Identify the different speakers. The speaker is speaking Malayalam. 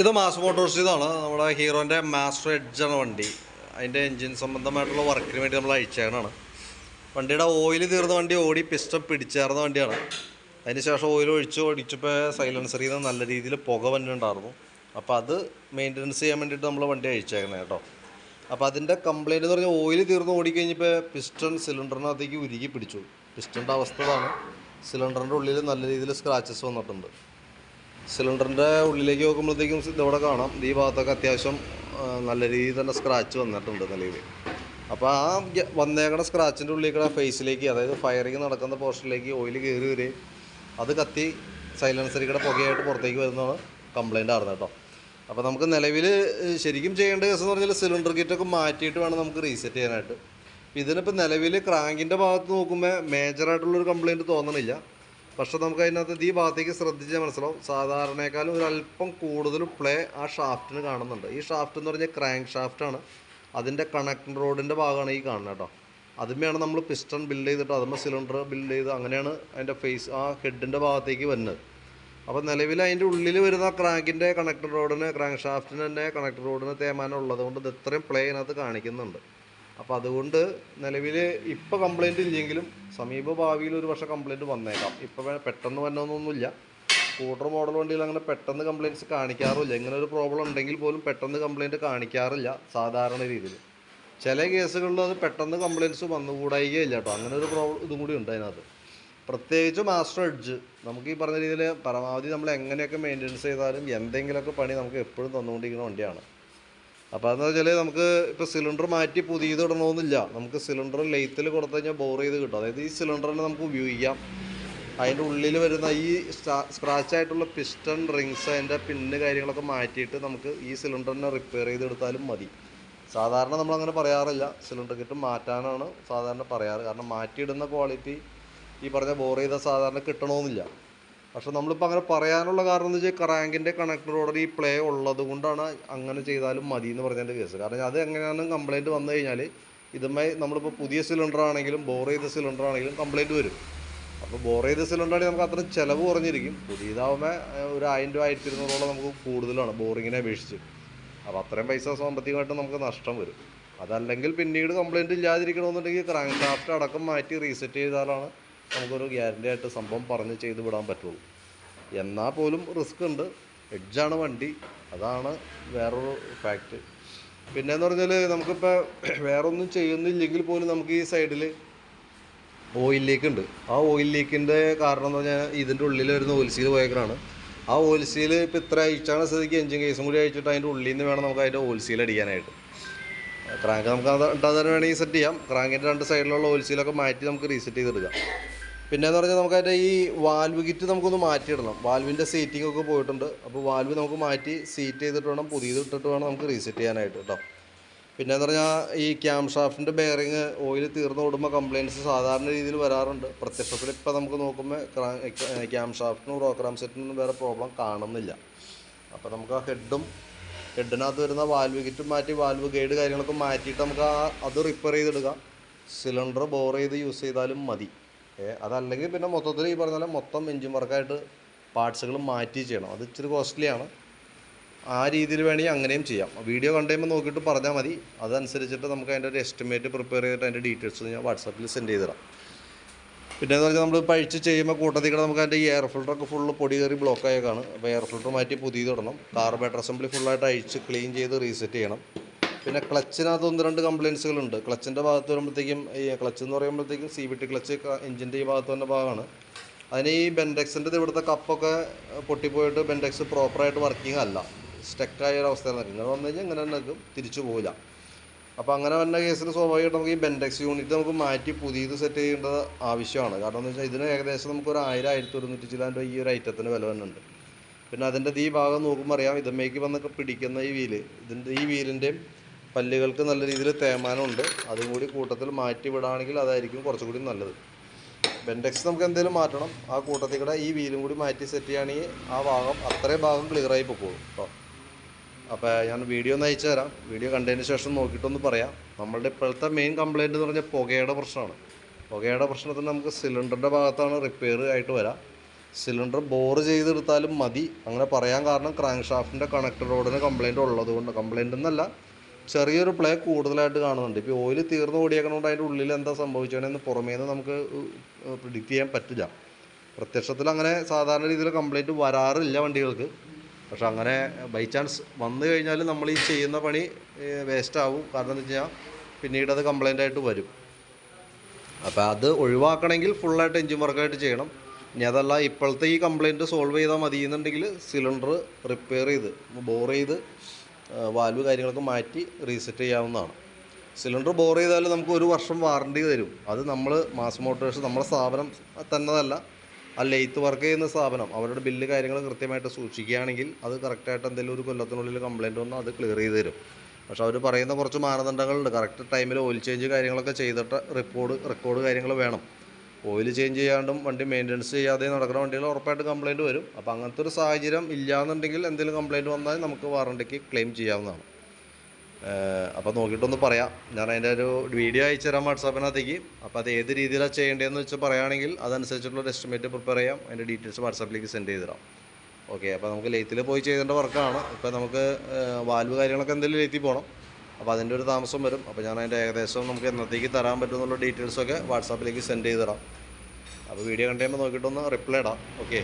Speaker 1: ഇത് മാസ് മോട്ടോഴ്സ് ഇതാണ്. നമ്മുടെ ഹീറോന്റെ മാസ്റ്റർ എഡ്ജ് ആണ് വണ്ടി. അതിന്റെ എൻജിൻ സംബന്ധമായിട്ടുള്ള വർക്കിന് വേണ്ടി നമ്മൾ അയച്ചേക്കണാണ് വണ്ടിയുടെ ഓയിൽ തീർന്ന വണ്ടി ഓടി പിസ്റ്റം പിടിച്ചേർന്ന വണ്ടിയാണ്. അതിന് ശേഷം ഓയിൽ ഒഴിച്ച് ഓടിച്ചപ്പോൾ സൈലൻസറിൽ നിന്ന് നല്ല രീതിയിൽ പുക വന്നിട്ടുണ്ടായിരുന്നു അപ്പോൾ അത് മെയിന്റനൻസ് ചെയ്യാൻ വേണ്ടിയിട്ട് നമ്മൾ വണ്ടി അയച്ചേക്കണേ കേട്ടോ. അപ്പോൾ അതിന്റെ കംപ്ലയിന്റ് എന്ന് പറഞ്ഞാൽ ഓയിൽ തീർന്ന് ഓടിക്കഴിഞ്ഞപ്പോൾ പിസ്റ്റൺ സിലിണ്ടറിനകത്തേക്ക് ഉരുകി പിടിച്ചു. പിസ്റ്റന്റെ അവസ്ഥ സിലിണ്ടറിന്റെ ഉള്ളിൽ നല്ല രീതിയിൽ സ്ക്രാച്ചസ് വന്നിട്ടുണ്ട്. സിലിണ്ടറിന്റെ ഉള്ളിലേക്ക് നോക്കുമ്പോഴത്തേക്കും ഇതവിടെ കാണാം. ഈ ഭാഗത്തൊക്കെ അത്യാവശ്യം നല്ല രീതിയിൽ തന്നെ സ്ക്രാച്ച് വന്നിട്ടുണ്ട് നിലയിൽ അപ്പോൾ ആ വന്നേക്കണ സ്ക്രാച്ചിന്റെ ഉള്ളിൽ കൂടെ ഫേസിലേക്ക് അതായത് ഫയറിങ് നടക്കുന്ന പോർഷനിലേക്ക് ഓയിൽ കയറി വരെ അത് കത്തി സൈലൻസറി കൂടെ പുകയായിട്ട് പുറത്തേക്ക് വരുന്നതാണ് കംപ്ലൈന്റ് ആയിരുന്നു കേട്ടോ. അപ്പോൾ നമുക്ക് നിലവിൽ ശരിക്കും ചെയ്യേണ്ട കേസ് എന്ന് പറഞ്ഞാൽ സിലിണ്ടർ കിറ്റൊക്കെ മാറ്റിയിട്ട് വേണം നമുക്ക് റീസെറ്റ് ചെയ്യാനായിട്ട്. ഇതിനിപ്പോൾ നിലവിൽ ക്രാങ്കിന്റെ ഭാഗത്ത് നോക്കുമ്പോൾ മേജറായിട്ടുള്ളൊരു കംപ്ലൈന്റ് തോന്നണില്ല. പക്ഷെ നമുക്ക് അതിനകത്ത് ഈ ഭാഗത്തേക്ക് ശ്രദ്ധിച്ചാൽ മനസ്സിലാവും. സാധാരണയേക്കാളും ഒരു അല്പം കൂടുതൽ പ്ലേ ആ ഷാഫ്റ്റിന് കാണുന്നുണ്ട്. ഈ ഷാഫ്റ്റ് എന്ന് പറഞ്ഞാൽ ക്രാങ്ക് ഷാഫ്റ്റാണ് അതിന്റെ കണക്ട് റോഡിന്റെ ഭാഗമാണ് ഈ കാണുന്നത് കേട്ടോ. അതുമ്മയാണ് നമ്മൾ പിസ്റ്റൺ ബിൽഡ് ചെയ്തിട്ട് അതുമ്പോൾ സിലിണ്ടർ ബിൽഡ് ചെയ്ത് അങ്ങനെയാണ് അതിന്റെ ഫേസ് ആ ഹെഡിന്റെ ഭാഗത്തേക്ക് വരുന്നത്. അപ്പോൾ നിലവിൽ അതിന്റെ ഉള്ളിൽ വരുന്ന ക്രാങ്കിന്റെ കണക്ടർ റോഡിന് ക്രാങ്ക് ഷാഫ്റ്റിന് തന്നെ കണക്ടർ റോഡിന് തേമാനം ഉള്ളത് കൊണ്ട് ഇത് ഇത്രയും പ്ലേ അതിനകത്ത് കാണിക്കുന്നുണ്ട്. അപ്പോൾ അതുകൊണ്ട് നിലവിൽ ഇപ്പോൾ കംപ്ലൈന്റ് ഇല്ലെങ്കിലും സമീപ ഭാവിയിൽ ഒരു പക്ഷേ കംപ്ലൈന്റ് വന്നേക്കാം. ഇപ്പോൾ പെട്ടെന്ന് വന്നൊന്നുമില്ല സ്കൂട്ടർ മോഡൽ വണ്ടിയിൽ അങ്ങനെ പെട്ടെന്ന് കംപ്ലയിന്റ്സ് കാണിക്കാറില്ല ഇങ്ങനെ ഒരു പ്രോബ്ലം ഉണ്ടെങ്കിൽ പോലും പെട്ടെന്ന് കംപ്ലയിന്റ് കാണിക്കാറില്ല സാധാരണ രീതിയിൽ. ചില കേസുകളിൽ അത് പെട്ടെന്ന് കംപ്ലൈന്റ്സ് വന്നുകൂടായികേ ഇല്ല കേട്ടോ. അങ്ങനെ ഒരു പ്രോബ്ലം ഇതും കൂടി ഉണ്ട് അതിനകത്ത്. പ്രത്യേകിച്ച് മാസ്റ്റർ എഡ്ജ് നമുക്ക് ഈ പറഞ്ഞ രീതിയിൽ പരമാവധി നമ്മൾ എങ്ങനെയൊക്കെ മെയിന്റെനൻസ് ചെയ്താലും എന്തെങ്കിലുമൊക്കെ പണി നമുക്ക് എപ്പോഴും തന്നുകൊണ്ടിരിക്കുന്ന വണ്ടിയാണ്. അപ്പോൾ അതെന്ന് വെച്ചാൽ നമുക്ക് ഇപ്പോൾ സിലിണ്ടർ മാറ്റി പുതിയത് ഇടണമെന്നില്ല നമുക്ക് സിലിണ്ടർ ലെയ്ത്തിൽ കൊടുത്തു കഴിഞ്ഞാൽ ബോർ ചെയ്ത് കിട്ടും. അതായത് ഈ സിലിണ്ടറിനെ നമുക്ക് ഉപയോഗിക്കാം. അതിന്റെ ഉള്ളിൽ വരുന്ന ഈ സ്ക്രാച്ച് ആയിട്ടുള്ള പിസ്റ്റൺ റിങ്സ് അതിന്റെ പിന്ന് കാര്യങ്ങളൊക്കെ മാറ്റിയിട്ട് നമുക്ക് ഈ സിലിണ്ടറിനെ റിപ്പയർ ചെയ്തെടുത്താലും മതി. സാധാരണ നമ്മളങ്ങനെ പറയാറില്ല. സിലിണ്ടർ കിറ്റ് മാറ്റാനാണ് സാധാരണ പറയാറ്. കാരണം മാറ്റിയിടുന്ന ക്വാളിറ്റി ഈ പറഞ്ഞ ബോർ ചെയ്ത സാധാരണ കിട്ടണമെന്നില്ല പക്ഷെ നമ്മളിപ്പോൾ അങ്ങനെ പറയാനുള്ള കാരണം എന്ന് വെച്ചാൽ ക്രാങ്കിന്റെ കണക്ടറോടെ ഈ പ്ലേ ഉള്ളത് കൊണ്ടാണ് അങ്ങനെ ചെയ്താലും മതി എന്ന് പറഞ്ഞതിന്റെ കേസ് കാരണം അത് എങ്ങനെയാണ് കംപ്ലൈന്റ് വന്നു കഴിഞ്ഞാൽ ഇതുമായി നമ്മളിപ്പോൾ പുതിയ സിലിണ്ടർ ആണെങ്കിലും ബോർ ചെയ്ത സിലിണ്ടർ ആണെങ്കിലും കംപ്ലൈന്റ് വരും. അപ്പോൾ ബോർ ചെയ്ത സിലിണ്ടർ ആണെങ്കിൽ നമുക്ക് അത്ര ചിലവ് കുറഞ്ഞിരിക്കും. പുതിയതാവുമ്പോൾ ഒരു ആയിരം രൂപ ആയിരത്തി ഇരുന്നൂറോളം നമുക്ക് കൂടുതലാണ് ബോറിങ്ങിനെ അപേക്ഷിച്ച്. അപ്പോൾ അത്രയും പൈസ സാമ്പത്തികമായിട്ട് നമുക്ക് നഷ്ടം വരും. അതല്ലെങ്കിൽ പിന്നീട് കംപ്ലൈന്റ് ഇല്ലാതിരിക്കണമെന്നുണ്ടെങ്കിൽ ക്രാങ്ക് ഷാഫ്റ്റ് അടക്കം മാറ്റി റീസെറ്റ് ചെയ്താലാണ് നമുക്കൊരു ഗ്യാരന്റി ആയിട്ട് സംഭവം പറഞ്ഞ് ചെയ്ത് വിടാൻ പറ്റുള്ളൂ. എന്നാൽ പോലും റിസ്ക് ഉണ്ട്. എഡ്ജാണ് വണ്ടി. അതാണ് വേറൊരു ഫാക്റ്റ് പിന്നെന്ന് പറഞ്ഞാൽ നമുക്കിപ്പോൾ വേറെ ഒന്നും ചെയ്യുന്നില്ലെങ്കിൽ പോലും നമുക്ക് ഈ സൈഡിൽ ഓയിൽ ലീക്ക് ഉണ്ട്. ആ ഓയിൽ ലീക്കിന്റെ കാരണം എന്ന് പറഞ്ഞാൽ ഇതിന്റെ ഉള്ളിൽ വരുന്ന ഓയിൽ സീൽ പോയേക്കാണ് ആ ഓയിൽ സീൽ ഇപ്പോൾ ഇത്ര അയച്ചാണ് സ്ഥിതിക്ക് എഞ്ചിൻ കേസും കൂടി അയച്ചിട്ട് അതിന്റെ ഉള്ളിൽ നിന്ന് വേണം നമുക്ക് അതിന്റെ ഓയിൽ സീൽ അടിക്കാനായിട്ട്. ക്രാങ്ക് നമുക്ക് അത് ഇട്ടാതെ വേണമെങ്കിൽ സെറ്റ് ചെയ്യാം. ക്രാങ്കിന്റെ രണ്ട് സൈഡിലുള്ള ഓയിൽ സീലൊക്കെ മാറ്റി നമുക്ക് റീസെറ്റ് ചെയ്തെടുക്കാം. പിന്നെ എന്ന് പറഞ്ഞാൽ നമുക്കതിന്റെ ഈ വാൽവ് കിറ്റ് നമുക്കൊന്ന് മാറ്റിയിടണം. വാൽവിന്റെ സീറ്റിംഗ് ഒക്കെ പോയിട്ടുണ്ട്. അപ്പോൾ വാൽവ് നമുക്ക് മാറ്റി സീറ്റ് ചെയ്തിട്ട് വേണം പുതിയത് ഇട്ടിട്ട് വേണം നമുക്ക് റീസെറ്റ് ചെയ്യാനായിട്ട് കേട്ടോ പിന്നെ എന്ന് പറഞ്ഞാൽ ഈ ക്യാം ഷാഫ്റ്റിന്റെ ബെയറിങ് ഓയിൽ തീർന്നു ഓടുമ്പോൾ കംപ്ലയിന്റ്സ് സാധാരണ രീതിയിൽ വരാറുണ്ട്. പ്രത്യക്ഷത്തിൽ ഇപ്പോൾ നമുക്ക് നോക്കുമ്പോൾ ക്യാം ഷാഫ്റ്റിനും റോക്രാം സെറ്റിനും വേറെ പ്രോബ്ലം കാണുന്നില്ല. അപ്പോൾ നമുക്ക് ആ ഹെഡും ഹെഡിനകത്ത് വരുന്ന വാൽവ് കിറ്റും മാറ്റി വാൽവ് ഗൈഡ് കാര്യങ്ങളൊക്കെ മാറ്റിയിട്ട് നമുക്ക് ആ അത് റിപ്പയർ ചെയ്തെടുക്കാം സിലിണ്ടർ ബോർ ചെയ്ത് യൂസ് ചെയ്താലും മതി. അതല്ലെങ്കിൽ പിന്നെ മൊത്തത്തിൽ ഈ പറഞ്ഞ പോലെ മൊത്തം എഞ്ചിൻ വർക്കായിട്ട് പാർട്സുകൾ മാറ്റി ചെയ്യണം. അത് ഇച്ചിരി കോസ്റ്റ്ലിയാണ് ആ രീതിയിൽ വേണമെങ്കിൽ അങ്ങനെയും ചെയ്യാം. വീഡിയോ കണ്ടു കഴിയുമ്പോൾ നോക്കിയിട്ട് പറഞ്ഞാൽ മതി. അതനുസരിച്ചിട്ട് നമുക്ക് അതിന്റെ ഒരു എസ്റ്റിമേറ്റ് പ്രിപ്പയർ ചെയ്തിട്ട് അതിന്റെ ഡീറ്റെയിൽസ് ഞാൻ വാട്സാപ്പിൽ സെൻഡ് ചെയ്തിടാം പിന്നെ എന്ന് പറഞ്ഞാൽ നമ്മൾ പഴിച്ച് ചെയ്യുമ്പോൾ കൂട്ടത്തിൽ കൂടെ നമുക്ക് അതിന്റെ എയർ ഫിൽറ്ററൊക്കെ ഫുള്ള് പൊടി കയറി ബ്ലോക്ക് ആയേക്കാണ്. അപ്പോൾ എയർ ഫിൽറ്റർ മാറ്റി പുതിയത് ഇടണം കാർബേറ്റർ അസംബ്ലി ഫുള്ളായിട്ട് അഴിച്ച് ക്ലീൻ ചെയ്ത് റീസെറ്റ് ചെയ്യണം. പിന്നെ ക്ലച്ചിനകത്ത് ഒന്ന് രണ്ട് കംപ്ലയിൻസുകളുണ്ട്. ക്ലച്ചിന്റെ ഭാഗത്ത് വരുമ്പോഴത്തേക്കും ഈ ക്ലച്ച് എന്ന് പറയുമ്പോഴത്തേക്കും സി വി ടി ക്ലച്ച് എഞ്ചിന്റെ ഈ ഭാഗത്ത് തന്നെ ഭാഗമാണ്. അതിന് ഈ ബെൻഡെക്സിന്റെ ഇവിടുത്തെ കപ്പൊക്കെ പൊട്ടിപ്പോയിട്ട് ബെൻഡെക്സ് പ്രോപ്പറായിട്ട് വർക്കിംഗ് അല്ല. സ്റ്റക്കായ ഒരു അവസ്ഥയിൽ നിൽക്കും ഇങ്ങനെ വന്നു കഴിഞ്ഞാൽ ഇങ്ങനെ തന്നെ നിൽക്കും തിരിച്ചു പോവില്ല. അപ്പോൾ അങ്ങനെ വന്ന കേസിൽ സ്വാഭാവികമായിട്ട് നമുക്ക് ഈ ബെൻഡെക്സ് യൂണിറ്റ് നമുക്ക് മാറ്റി പുതിയത് സെറ്റ് ചെയ്യേണ്ടത് ആവശ്യമാണ്. കാരണം എന്ന് വെച്ചാൽ ഇതിന് ഏകദേശം നമുക്ക് ഒരു ആയിരം ആയിരത്തി ഒരുന്നൂറ്റി ചില രൂപ ഈ ഒരു ഐറ്റത്തിന് വില വരുന്നുണ്ട് പിന്നെ അതിന്റെ ഈ ഭാഗം നോക്കുമ്പോൾ അറിയാം. ഇതമ്മേക്ക് വന്നൊക്കെ പിടിക്കുന്ന ഈ വീൽ. ഇതിന്റെ ഈ വീലിന്റെയും പല്ലുകൾക്ക് നല്ല രീതിയിൽ തേമാനമുണ്ട് അതും കൂടി കൂട്ടത്തിൽ മാറ്റി വിടുകയാണെങ്കിൽ അതായിരിക്കും കുറച്ചുകൂടി നല്ലത്. ബെൻഡെക്സ് നമുക്ക് എന്തെങ്കിലും മാറ്റണം. ആ കൂട്ടത്തിൽ കൂടെ ഈ വീലും കൂടി മാറ്റി സെറ്റ് ചെയ്യുകയാണെങ്കിൽ ആ ഭാഗം അത്രയും ഭാഗം ക്ലിയറായി പൊക്കോളും കേട്ടോ അപ്പോൾ ഞാൻ വീഡിയോ ഒന്ന് അയച്ചു തരാം. വീഡിയോ കണ്ടതിന് ശേഷം നോക്കിയിട്ടൊന്ന് പറയാം. നമ്മളുടെ ഇപ്പോഴത്തെ മെയിൻ കംപ്ലയിന്റ് എന്ന് പറഞ്ഞാൽ പുകയുടെ പ്രശ്നമാണ്. പുകയുടെ പ്രശ്നത്തിന് നമുക്ക് സിലിണ്ടറിന്റെ ഭാഗത്താണ് റിപ്പയർ ആയിട്ട് വരാം. സിലിണ്ടർ ബോർ ചെയ്തെടുത്താലും മതി. അങ്ങനെ പറയാൻ കാരണം ക്രാങ്ക് ഷാഫ്റ്റിന്റെ കണക്ടർ റോഡിന് കംപ്ലയിന്റ് ഉള്ളതുകൊണ്ട്. കംപ്ലയിന്റ് എന്നല്ല ചെറിയൊരു പ്ലേ കൂടുതലായിട്ട് കാണുന്നുണ്ട്. ഇപ്പോൾ ഓയിൽ തീർന്നു ഓടിയേക്കണോണ്ട് അതിന്റെ ഉള്ളിൽ എന്താ സംഭവിച്ചതെന്ന് പുറമേ നിന്ന് നമുക്ക് പ്രിഡിക്റ്റ് ചെയ്യാൻ പറ്റില്ല. പ്രത്യക്ഷത്തിൽ അങ്ങനെ സാധാരണ രീതിയിൽ കംപ്ലൈന്റ് വരാറില്ല വണ്ടികൾക്ക്. പക്ഷെ അങ്ങനെ ബൈ ചാൻസ് വന്നു കഴിഞ്ഞാൽ നമ്മൾ ഈ ചെയ്യുന്ന പണി വേസ്റ്റ് ആവും. കാരണം എന്താ വെച്ച് കഴിഞ്ഞാൽ പിന്നീട് അത് കംപ്ലൈന്റ് ആയിട്ട് വരും. അപ്പോൾ അത് ഒഴിവാക്കണമെങ്കിൽ ഫുള്ളായിട്ട് എഞ്ചിൻ വർക്കായിട്ട് ചെയ്യണം. ഇനി അതല്ല ഇപ്പോഴത്തെ ഈ കംപ്ലൈന്റ് സോൾവ് ചെയ്താൽ മതി എന്നുണ്ടെങ്കിൽ സിലിണ്ടർ റിപ്പയർ ചെയ്ത് ബോർ ചെയ്ത് വാൽവ് കാര്യങ്ങളൊക്കെ മാറ്റി റീസെറ്റ് ചെയ്യാവുന്നതാണ്. സിലിണ്ടർ ബോർ ചെയ്താൽ നമുക്ക് ഒരു വർഷം വാറണ്ടി തരും. അത് നമ്മൾ മാസ് മോട്ടോഴ്സ് നമ്മുടെ സ്ഥാപനം തന്നതല്ല. ആ ലെയ്ത്ത് വർക്ക് ചെയ്യുന്ന സ്ഥാപനം അവരുടെ ബില്ല് കാര്യങ്ങൾ കൃത്യമായിട്ട് സൂക്ഷിക്കുകയാണെങ്കിൽ അത് കറക്റ്റായിട്ട് എന്തെങ്കിലും ഒരു കൊല്ലത്തിനുള്ളിൽ കംപ്ലയിന്റ് വന്നാൽ അത് ക്ലിയർ ചെയ്ത് തരും. പക്ഷെ അവർ പറയുന്ന കുറച്ച് മാനദണ്ഡങ്ങളുണ്ട്. കറക്റ്റ് ടൈമിൽ ഓയിൽ ചേഞ്ച് കാര്യങ്ങളൊക്കെ ചെയ്തിട്ട് റിപ്പോർട്ട് റെക്കോർഡ് കാര്യങ്ങൾ വേണം. ഓയിൽ ചേഞ്ച് ചെയ്യാണ്ടും വണ്ടി മെയിന്റനൻസ് ചെയ്യാതെ നടക്കുന്ന വണ്ടികൾ ഉറപ്പായിട്ട് കംപ്ലൈന്റ് വരും. അപ്പോൾ അങ്ങനത്തെ ഒരു സാഹചര്യം ഇല്ലാന്നുണ്ടെങ്കിൽ എന്തെങ്കിലും കംപ്ലൈന്റ് വന്നാൽ നമുക്ക് വാറണ്ടിക്ക് ക്ലെയിം ചെയ്യാവുന്നതാണ്. അപ്പോൾ നോക്കിയിട്ടൊന്ന് പറയാം. ഞാൻ അതിന്റെ ഒരു വീഡിയോ അയച്ചു തരാം വാട്സാപ്പിനകത്തേക്ക് അപ്പോൾ അത് ഏത് രീതിയിലാണ് ചെയ്യേണ്ടതെന്ന് വെച്ച് പറയുകയാണെങ്കിൽ അതനുസരിച്ചുള്ള ഒരു എസ്റ്റിമേറ്റ് പ്രിപ്പയർ ചെയ്യാം. അതിന്റെ ഡീറ്റെയിൽസ് വാട്സാപ്പിലേക്ക് സെൻഡ് ചെയ്ത് തരാം. ഓക്കെ അപ്പോൾ നമുക്ക് ലെയ്ത്തിൽ പോയി ചെയ്തേണ്ട വർക്കാണ് ഇപ്പോൾ നമുക്ക് വാൽവ് കാര്യങ്ങളൊക്കെ എന്തെങ്കിലും ലെയ്ത്തിൽ പോകണം അപ്പോൾ അതിന്റെ ഒരു താമസം വരും. അപ്പോൾ ഞാൻ അതിന്റെ ഏകദേശം നമുക്ക് എന്നത്തേക്ക് തരാൻ പറ്റുമെന്നുള്ള ഡീറ്റെയിൽസൊക്കെ വാട്സാപ്പിലേക്ക് സെൻഡ് ചെയ്ത് തരാം. അപ്പോൾ വീഡിയോ കണ്ടു കഴിയുമ്പോൾ നോക്കിയിട്ടൊന്ന് റിപ്ലൈ ഇടാം. ഓക്കെ